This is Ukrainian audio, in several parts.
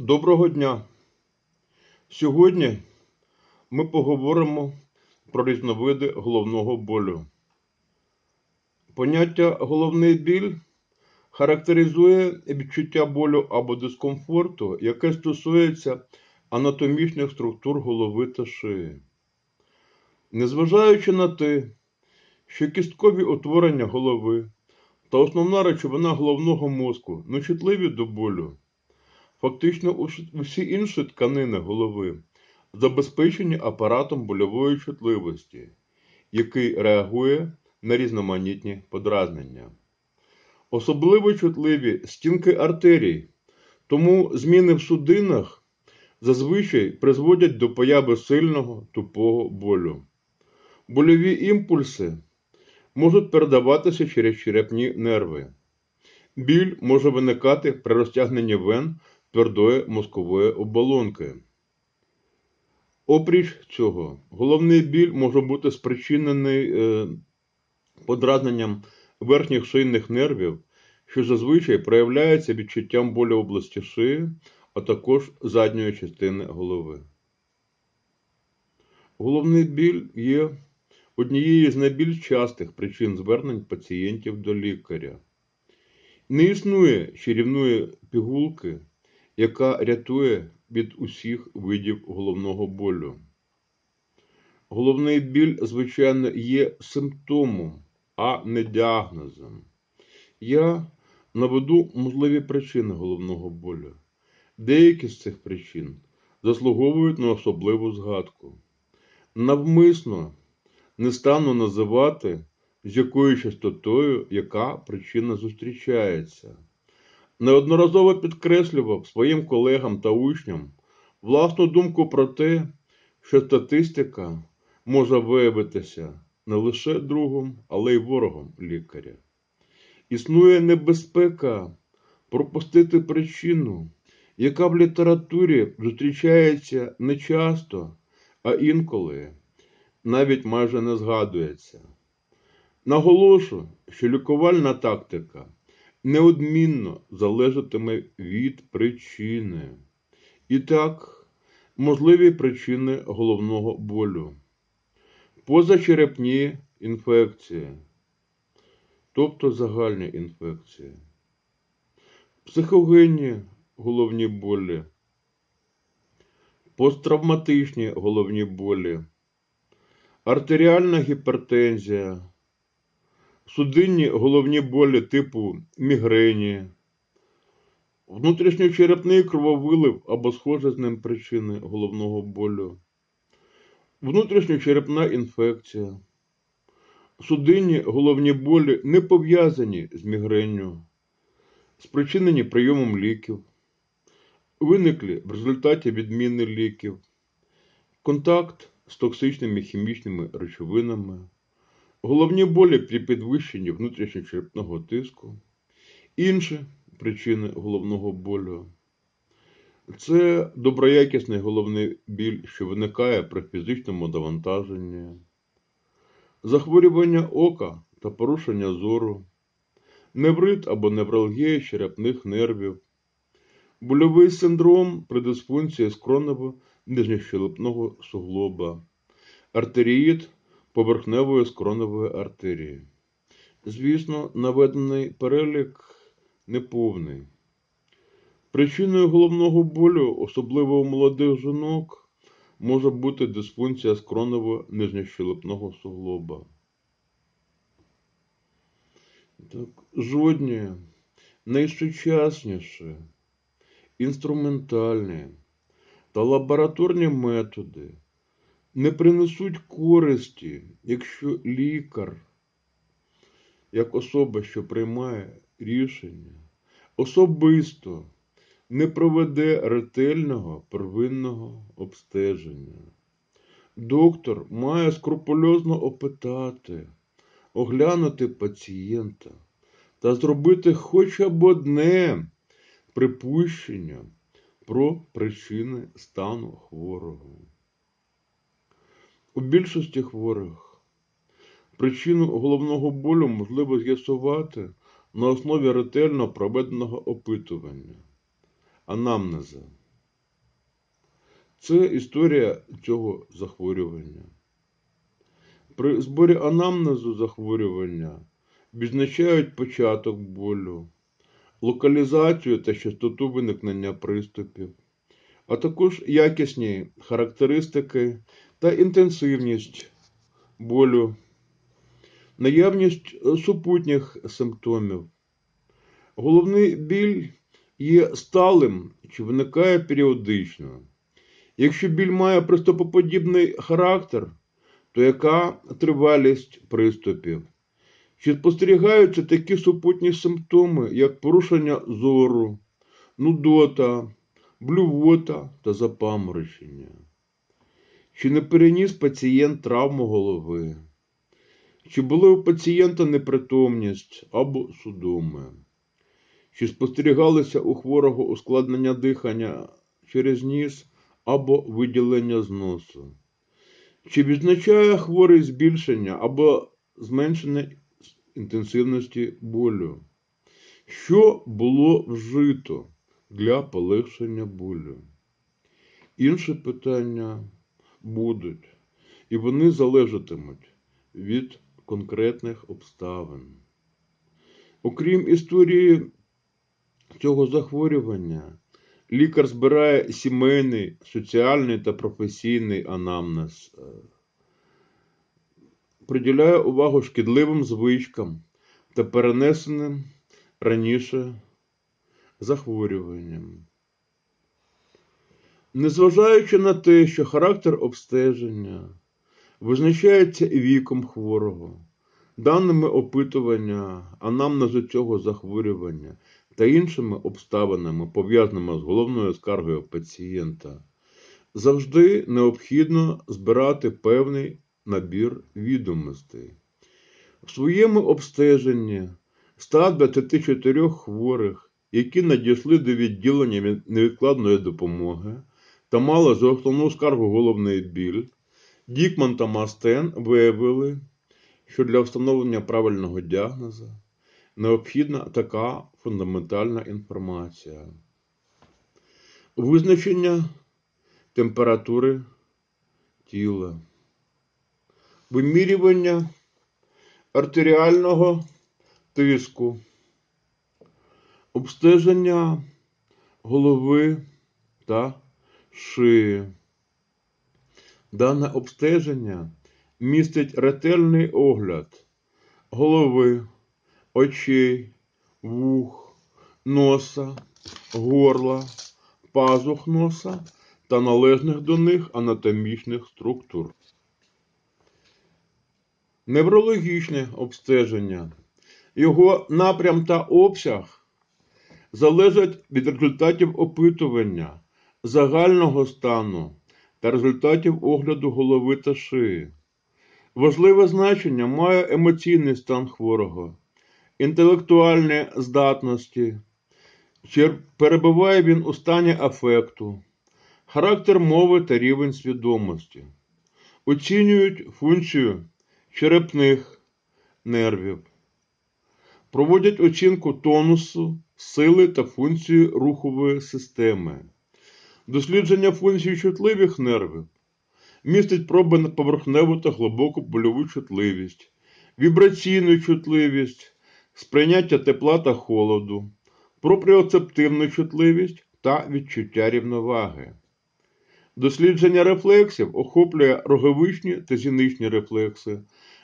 Доброго дня! Сьогодні ми поговоримо про різновиди головного болю. Поняття головний біль характеризує відчуття болю або дискомфорту, яке стосується анатомічних структур голови та шиї. Незважаючи на те, що кісткові утворення голови та основна речовина головного мозку не чутливі до болю, Фактично ус- усі інші тканини голови забезпечені апаратом больової чутливості, який реагує на різноманітні подразнення. Особливо чутливі стінки артерій, тому зміни в судинах зазвичай призводять до появи сильного тупого болю. Больові імпульси можуть передаватися через черепні нерви. Біль може виникати при розтягненні вен твердої мозкової оболонки. Опріч цього, головний біль може бути спричинений е, подразненням верхніх шийних нервів, що зазвичай проявляється відчуттям болю в області шиї, а також задньої частини голови. Головний біль є однією з найбільш частих причин звернень пацієнтів до лікаря. Не існує чарівної пігулки, яка рятує від усіх видів головного болю. Головний біль, звичайно, є симптомом, а не діагнозом. Я наведу можливі причини головного болю. Деякі з цих причин заслуговують на особливу згадку. Навмисно не стану називати, з якою частотою яка причина зустрічається. Неодноразово підкреслював своїм колегам та учням власну думку про те, що статистика може виявитися не лише другом, але й ворогом лікаря. Існує небезпека пропустити причину, яка в літературі зустрічається не часто, а інколи навіть майже не згадується. Наголошу, що лікувальна тактика неодмінно залежатиме від причини. І так, можливі причини головного болю. Позачерепні інфекції, тобто загальні інфекції, психогенні головні болі, посттравматичні головні болі, артеріальна гіпертензія, судинні головні болі типу мігрені, внутрішньочерепний крововилив або схожі з ним причини головного болю, внутрішньочерепна інфекція, судинні головні болі не пов'язані з мігренню, спричинені прийомом ліків, виниклі в результаті відміни ліків, контакт з токсичними хімічними речовинами, головні болі при підвищенні внутрішньочерепного тиску, інші причини головного болю. Це доброякісний головний біль, що виникає при фізичному навантаженні, захворювання ока та порушення зору, неврит або невралгія черепних нервів, больовий синдром при дисфункції скронево нижньощелепного суглоба, артеріїд поверхневої скронової артерії. Звісно, наведений перелік неповний. Причиною головного болю, особливо у молодих жінок, може бути дисфункція скроново-нижньощелепного суглоба. Так, жодні найсучасніші, інструментальні та лабораторні методи не принесуть користі, якщо лікар, як особа, що приймає рішення, особисто не проведе ретельного первинного обстеження. Доктор має скрупульозно опитати, оглянути пацієнта та зробити хоча б одне припущення про причини стану хворого. У більшості хворих. Причину головного болю можливо з'ясувати на основі ретельно проведеного опитування, анамнеза, Це історія цього захворювання. При зборі анамнезу захворювання відзначають початок болю, локалізацію та частоту виникнення приступів, а також якісні характеристики та інтенсивність болю, наявність супутніх симптомів. Головний біль є сталим чи виникає періодично. Якщо біль має приступоподібний характер, то яка тривалість приступів? Чи спостерігаються такі супутні симптоми, як порушення зору, нудота, блювота та запаморочення? Чи не переніс пацієнт травму голови? Чи були у пацієнта непритомність або судоми? Чи спостерігалися у хворого ускладнення дихання через ніс або виділення з носу? Чи відзначає хворий збільшення або зменшення інтенсивності болю? Що було вжито для полегшення болю? Інші питання будуть, і вони залежатимуть від конкретних обставин. Окрім історії цього захворювання, лікар збирає сімейний, соціальний та професійний анамнез, е, приділяє увагу шкідливим звичкам та перенесеним раніше захворюванням. Незважаючи на те, що характер обстеження визначається і віком хворого, даними опитування, анамнезу цього захворювання та іншими обставинами, пов'язаними з головною скаргою пацієнта, завжди необхідно збирати певний набір відомостей. В своєму обстеженні 124 хворих, які надійшли до відділення невідкладної допомоги та мали за основну скаргу головний біль, Дікман та Мастен виявили, що для встановлення правильного діагнозу необхідна така фундаментальна інформація. Визначення температури тіла, вимірювання артеріального тиску, обстеження голови та шиї. Дане обстеження містить ретельний огляд голови, очей, вух, носа, горла, пазух носа та належних до них анатомічних структур. Неврологічне обстеження. Його напрям та обсяг залежать від результатів опитування, загального стану та результатів огляду голови та шиї. Важливе значення має емоційний стан хворого, інтелектуальні здатності, чи перебуває він у стані афекту, характер мови та рівень свідомості, оцінюють функцію черепних нервів, проводять оцінку тонусу, сили та функції рухової системи. Дослідження функцій чутливих нервів містить проби на поверхневу та глибоку больову чутливість, вібраційну чутливість, сприйняття тепла та холоду, пропріоцептивну чутливість та відчуття рівноваги. Дослідження рефлексів охоплює роговичні та зіничні рефлекси,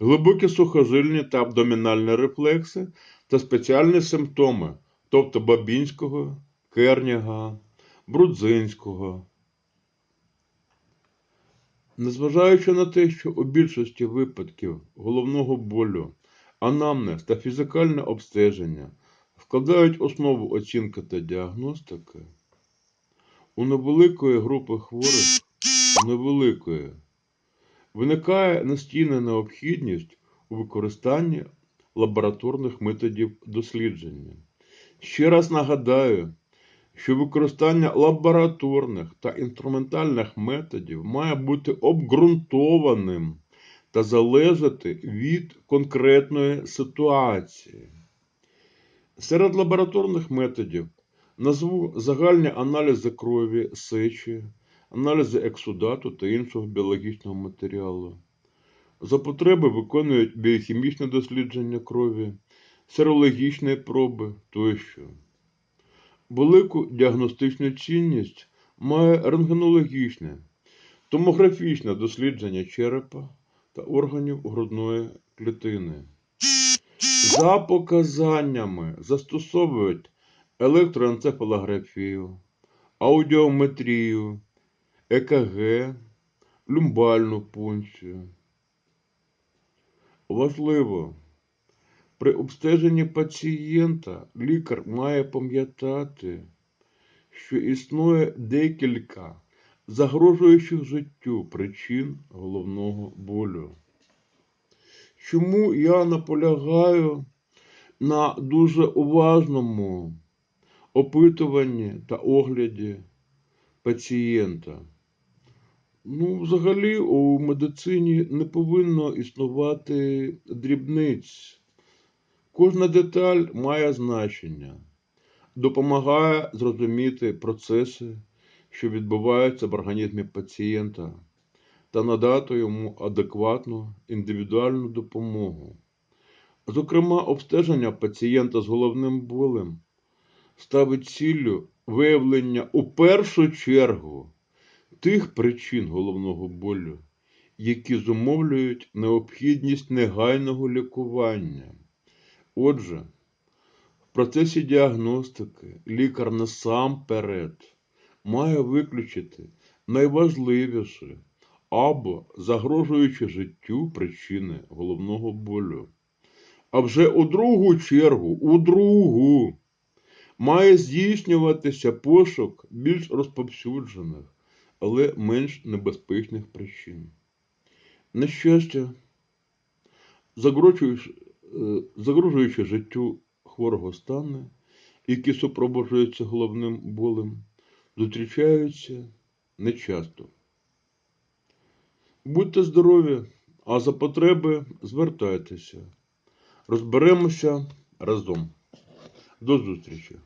глибокі сухожильні та абдомінальні рефлекси та спеціальні симптоми, тобто Бабінського, Керніга, Брудзинського. Незважаючи на те, що у більшості випадків головного болю, анамнез та фізикальне обстеження складають основу оцінки та діагностики, у невеликої групи хворих, невеликої, виникає настійна необхідність у використанні лабораторних методів дослідження. Ще раз нагадаю, що використання лабораторних та інструментальних методів має бути обґрунтованим та залежати від конкретної ситуації. Серед лабораторних методів назву загальні аналізи крові, сечі, аналізи ексудату та іншого біологічного матеріалу. За потреби виконують біохімічне дослідження крові, серологічні проби тощо. Велику діагностичну цінність має рентгенологічне, томографічне дослідження черепа та органів грудної клітини. За показаннями застосовують електроенцефалографію, аудіометрію, ЕКГ, люмбальну пункцію. Важливо, при обстеженні пацієнта лікар має пам'ятати, що існує декілька загрожуючих життю причин головного болю. Чому я наполягаю на дуже уважному опитуванні та огляді пацієнта? Ну, взагалі, у медицині не повинно існувати дрібниць. Кожна деталь має значення, допомагає зрозуміти процеси, що відбуваються в організмі пацієнта, та надати йому адекватну індивідуальну допомогу. Зокрема, обстеження пацієнта з головним болем ставить ціллю виявлення у першу чергу тих причин головного болю, які зумовлюють необхідність негайного лікування. Отже, в процесі діагностики лікар насамперед має виключити найважливіші або загрожуючі життю причини головного болю. А вже у другу чергу, у другу, має здійснюватися пошук більш розповсюджених, але менш небезпечних причин. На щастя, загрожуючи, загрожуючи життю хворого стани, які супроводжуються головним болем, зустрічаються нечасто. Будьте здорові, а за потреби звертайтеся. Розберемося разом. До зустрічі!